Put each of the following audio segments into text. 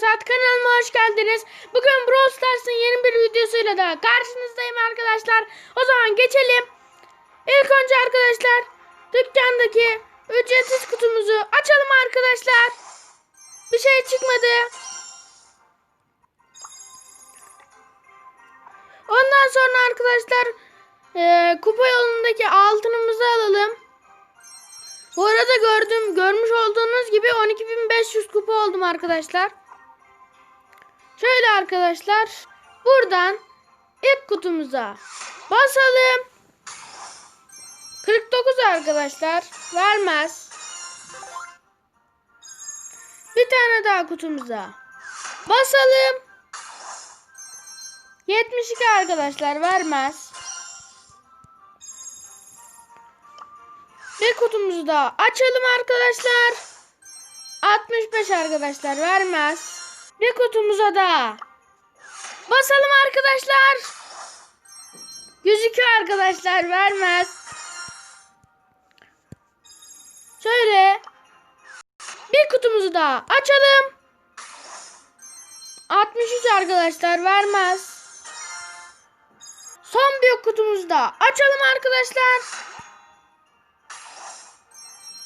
Saat kanalıma hoş geldiniz. Bugün Brawl Stars'ın yeni bir videosuyla da karşınızdayım arkadaşlar. O zaman geçelim. İlk önce arkadaşlar dükkandaki ücretsiz kutumuzu açalım arkadaşlar. Bir şey çıkmadı. Ondan sonra arkadaşlar eee, kupa yolundaki altınımızı alalım. Bu arada gördüm, görmüş olduğunuz gibi 12.500 kupa oldum arkadaşlar. Şöyle arkadaşlar, buradan ilk kutumuza basalım. 49 arkadaşlar, vermez. Bir tane daha kutumuza basalım. 72 arkadaşlar, vermez. Bir kutumuzu da açalım arkadaşlar. 65 arkadaşlar vermez. Bir kutumuza da basalım arkadaşlar. 102 arkadaşlar vermez. Şöyle bir kutumuzu da açalım. 63 arkadaşlar vermez. Son bir kutumuzu da açalım arkadaşlar.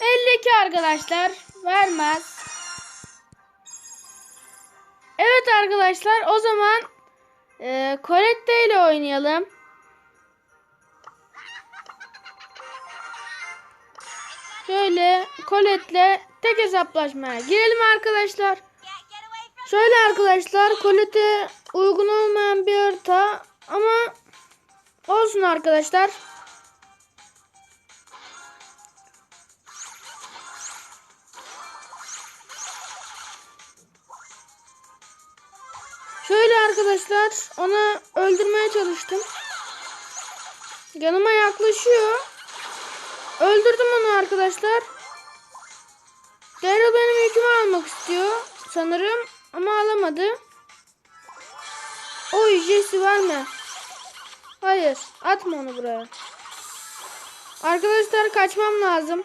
52 arkadaşlar vermez. Evet arkadaşlar o zaman e, Colette ile oynayalım. Şöyle Colette'le tek hesaplaşmaya girelim arkadaşlar. Şöyle arkadaşlar Colette uygun olmayan bir harita ama olsun arkadaşlar. Arkadaşlar onu öldürmeye çalıştım. Yanıma yaklaşıyor. Öldürdüm onu arkadaşlar. Daryl benim yükümü almak istiyor sanırım ama alamadı. Oy Jesse verme. Hayır atma onu buraya. Arkadaşlar kaçmam lazım.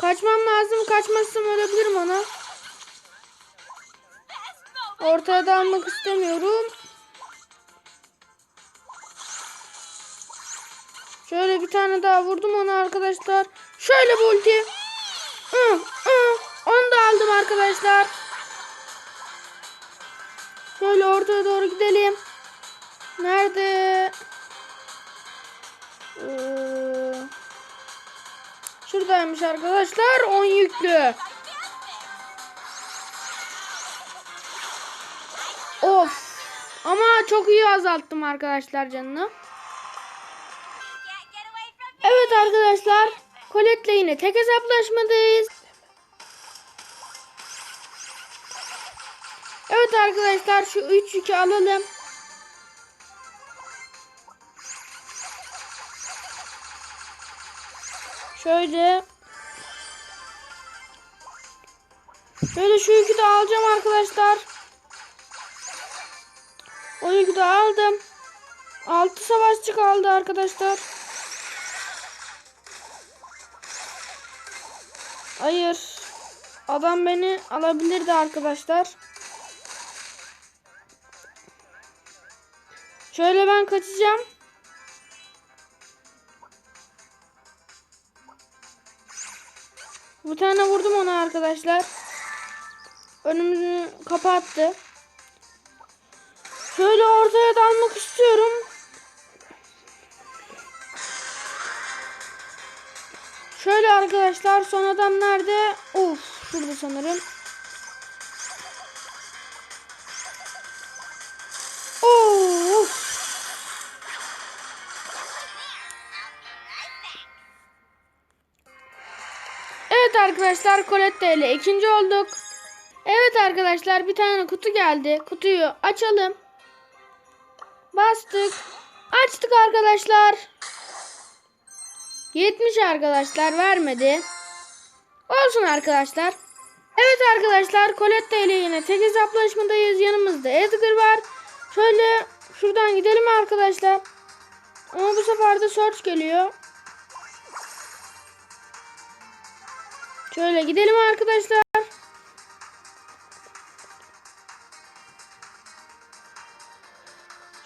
Kaçmam lazım. Kaçmazsam ölebilirim ona. Ortaya da almak istemiyorum. Şöyle bir tane daha vurdum ona arkadaşlar. Şöyle bu ulti. Onu da aldım arkadaşlar. Şöyle ortaya doğru gidelim. Nerede? Ee, şuradaymış arkadaşlar. 10 yüklü. Çok iyi azalttım arkadaşlar canını. Evet arkadaşlar. Colette'le yine tek hesaplaşmadayız. Evet arkadaşlar şu 3 yükü alalım. Şöyle. Şöyle şu yükü de alacağım arkadaşlar. O yükü de aldım. 6 savaşçı kaldı arkadaşlar. Hayır. Adam beni alabilirdi arkadaşlar. Şöyle ben kaçacağım. Bir tane vurdum ona arkadaşlar. Önümüzü kapattı. Şöyle ortaya dalmak istiyorum. Şöyle arkadaşlar son adam nerede? Of şurada sanırım. Of. Evet arkadaşlar Colette ile ikinci olduk. Evet arkadaşlar bir tane kutu geldi. Kutuyu açalım. Bastık. Açtık arkadaşlar. 70 arkadaşlar vermedi. Olsun arkadaşlar. Evet arkadaşlar Colette ile yine tek hesaplaşmadayız. Yanımızda Edgar var. Şöyle şuradan gidelim arkadaşlar. Ama bu sefer de search geliyor. Şöyle gidelim arkadaşlar.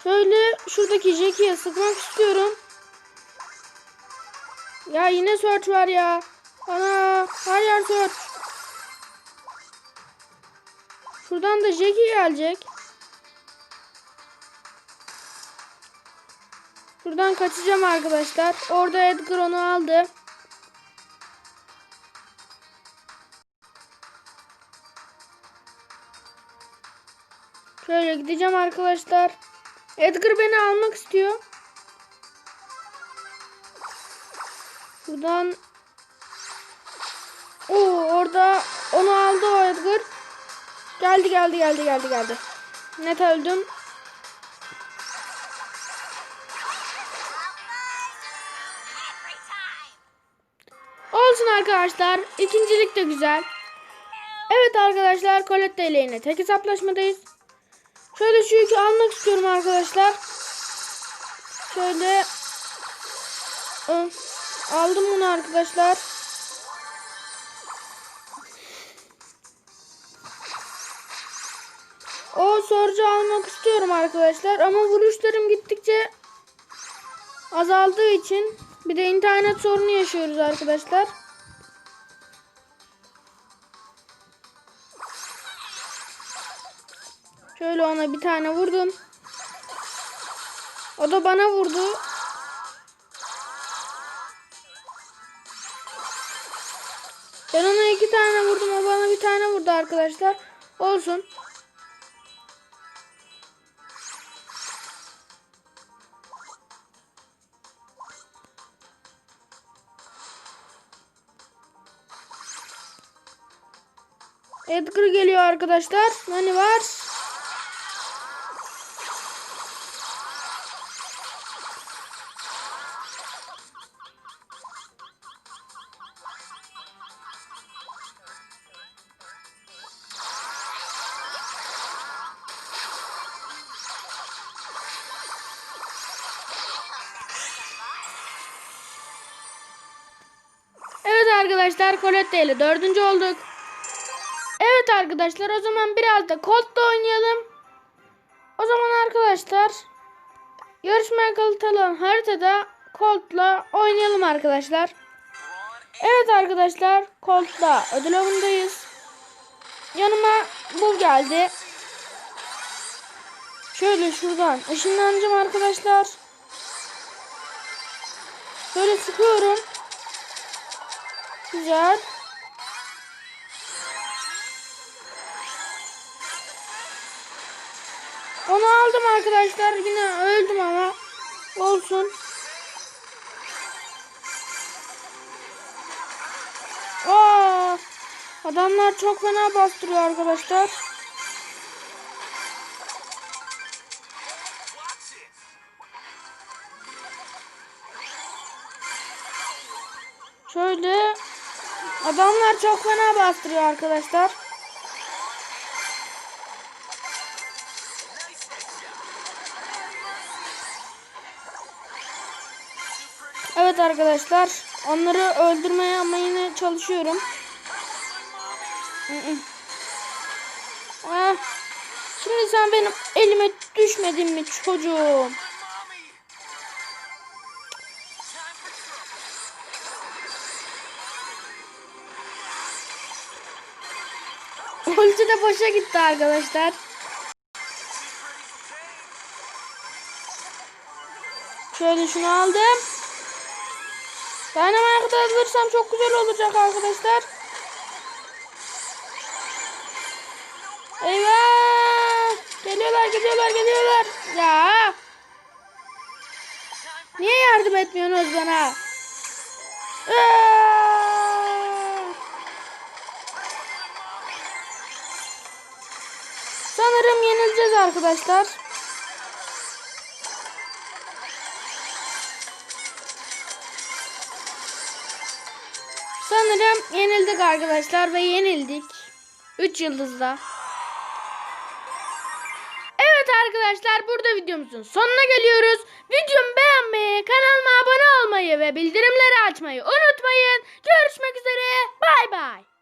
Şöyle şuradaki Jackie'ye sıkmak istiyorum. Ya yine search var ya. Ana her yer search. Şuradan da Jackie gelecek. Şuradan kaçacağım arkadaşlar. Orada Edgar onu aldı. Şöyle gideceğim arkadaşlar. Edgar beni almak istiyor. Buradan Oo orada onu aldı o Edgar. Geldi geldi geldi geldi geldi. Net öldüm. Olsun arkadaşlar. İkincilik de güzel. Evet arkadaşlar Colette ile yine tek hesaplaşmadayız. Şöyle şu yükü almak istiyorum arkadaşlar. Şöyle aldım bunu arkadaşlar. O sorucu almak istiyorum arkadaşlar ama vuruşlarım gittikçe azaldığı için bir de internet sorunu yaşıyoruz arkadaşlar. Şöyle ona bir tane vurdum. O da bana vurdu. Ben ona iki tane vurdum. O bana bir tane vurdu arkadaşlar. Olsun. Edgar geliyor arkadaşlar. Nani var? Arkadaşlar Colette ile dördüncü olduk. Evet arkadaşlar o zaman biraz da Colt'ta oynayalım. O zaman arkadaşlar yarışmaya katılan haritada Colt'la oynayalım arkadaşlar. Evet arkadaşlar Colt'la ödül avındayız. Yanıma bu geldi. Şöyle şuradan ışınlanacağım arkadaşlar. Şöyle sıkıyorum. Güzel. Onu aldım arkadaşlar. Yine öldüm ama. Olsun. Aa, adamlar çok fena bastırıyor arkadaşlar. Şöyle adamlar çok fena bastırıyor arkadaşlar. Evet arkadaşlar. Onları öldürmeye ama yine çalışıyorum. Ah, Şimdi sen benim elime düşmedin mi çocuğum? De boşa gitti arkadaşlar. Şöyle şunu aldım. Dynamite'ı alırsam çok güzel olacak arkadaşlar. Eyvah! Geliyorlar, geliyorlar, geliyorlar. Ya! Niye yardım etmiyorsunuz bana? Aa! Sanırım yenileceğiz arkadaşlar. Sanırım yenildik arkadaşlar ve yenildik. 3 yıldızla. Evet arkadaşlar burada videomuzun sonuna geliyoruz. Videomu beğenmeyi, kanalıma abone olmayı ve bildirimleri açmayı unutmayın. Görüşmek üzere. Bay bay.